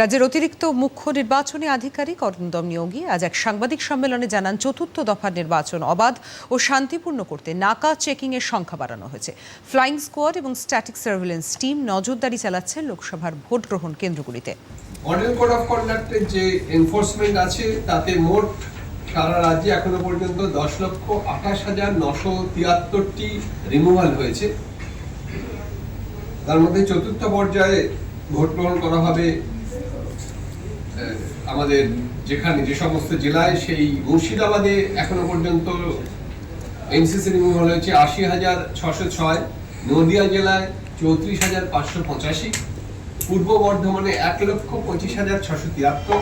রাজ্যের অতিরিক্ত মুখ্য নির্বাচনী আধিকারিক অরিন্দম নিয়োগী আজ এক সাংবাদিক সম্মেলনে জানান, চতুর্থ দফার নির্বাচন অবাধ ও শান্তিপূর্ণ করতে নাকা চেকিং এর সংখ্যা বাড়ানো হয়েছে। ফ্লাইং স্কোয়াড এবং স্ট্যাটিক সার্ভেলেন্স টিম নজরদারি চালাচ্ছে লোকসভার ভোট গ্রহণ কেন্দ্রগুলিতে। মডেল কোড অফ কন্ডাক্টের যে এনফোর্সমেন্ট আছে, তাতে মোট সারা রাজ্যে এখনও পর্যন্ত দশ লক্ষ আঠাশ হাজার নশো তিয়াত্তরটি রিমুভাল হয়েছে। তার মধ্যে চতুর্থ পর্যায়ে ভোট গ্রহণ করা হবে আমাদের যেখানে যে সমস্ত জেলায় সেই মুর্শিদাবাদে এখনও পর্যন্ত এনসিসি রিমুভাল হয়েছে আশি হাজার ছশো ছয়, নদিয়া জেলায় চৌত্রিশ হাজার পাঁচশো পঁচাশি, পূর্ব বর্ধমানে এক লক্ষ পঁচিশ হাজার ছশো তিয়াত্তর,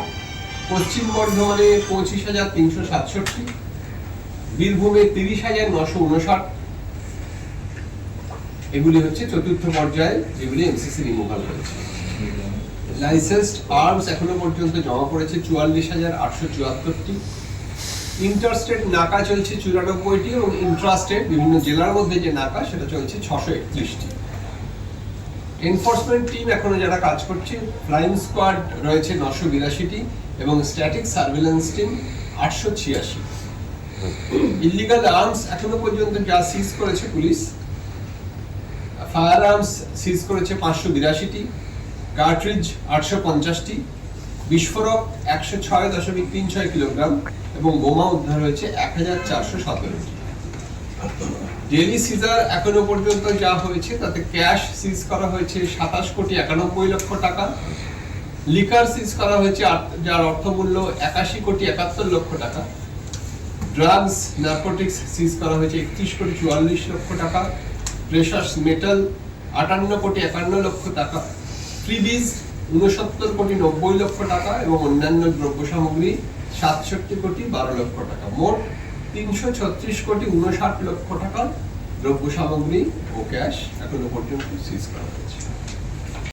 পশ্চিম বর্ধমানে পঁচিশ হাজার তিনশো সাতষট্টি, বীরভূমে তিরিশ হাজার নশো উনষাট এগুলি হচ্ছে চতুর্থ পর্যায়ে যেগুলি এমসিসি রিমুভাল হয়েছে লাইসেন্সড আর্মস এখনও পর্যন্ত জমা পড়েছে চুয়াল্লিশ হাজার আটশো চুয়াত্তরটি। ইন্টারস্টেট নাকা চলছে চুরানব্বইটি এবং ইন্ট্রাস্টেট বিভিন্ন জেলার মধ্যে যে নাকা, সেটা চলছে ছশো একত্রিশটি। এনফোর্সমেন্ট টিম এখনও যারা কাজ করছে ফ্লাইং স্কোয়াড রয়েছে নশো বিরাশিটি এবং স্ট্যাটিক সার্ভেলেন্স টিম আটশো ছিয়াশি। ইলিগাল আর্মস এখনও পর্যন্ত যা সিজ করেছে পুলিশ ফায়ার আর্মস সিজ করেছে পাঁচশো বিরাশিটি কার্ট্রিজ আটশো পঞ্চাশটি, বিস্ফোরক একশো ছয় দশমিক তিন ছয় কিলোগ্রাম এবং বোমা উদ্ধার হয়েছে এক হাজার চারশো সতেরোটি ডেলি সিজার এখনও পর্যন্ত যা হয়েছে তাতে ক্যাশ সিজ করা হয়েছে সাতাশ কোটি একানব্বই লক্ষ টাকা লিকার সিজ করা হয়েছে যার অর্থমূল্য একাশি কোটি একাত্তর লক্ষ টাকা ড্রাগস নার্কোটিক্স সিজ করা হয়েছে একত্রিশ কোটি চুয়াল্লিশ লক্ষ টাকা প্রেশাস মেটাল আটান্ন কোটি একান্ন লক্ষ টাকা, ফ্রিবিজ ঊনসত্তর কোটি নব্বই লক্ষ টাকা এবং অন্যান্য দ্রব্য সামগ্রী সাতষট্টি কোটি বারো লক্ষ টাকা। মোট তিনশো ছত্রিশ কোটি ঊনষাট লক্ষ টাকা দ্রব্য সামগ্রী ও ক্যাশ এখনও পর্যন্ত সিজ করা হয়েছে।